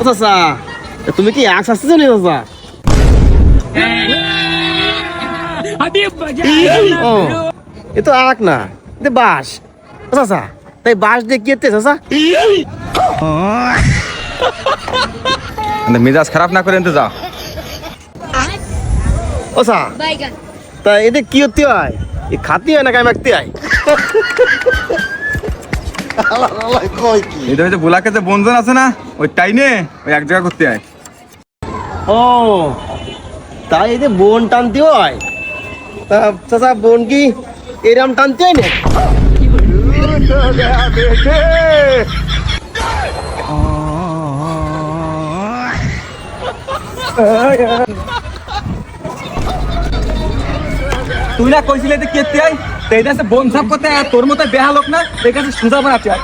ও চাচা তুমি কি আখ আসতেছো নি চাচা? ও এ তো আখ না এ বাস ও চাচা তাই বাস দিয়ে কি এতে চাচা? মেজাজ খারাপ না করে এনতে যাও। ও বাইগান। তা এতে কি হতে হয়? এ খাতি হয় না কাই মাখতে হয়? কি এটা হচ্ছে বুলাকে যে বন্ধন আছে না ওই টাইনে ওই এক জায়গা করতে হয় ও তাই এতে বোন টানতে হয়? তা চাচা বোন কি এরম টানতে হয় না তুই না কইছিলে যে কেতে আই তো এটা হচ্ছে বন সাপ করতে তোর মতো বেহা লোক না এই কাছে সুজা বানাতে হয়।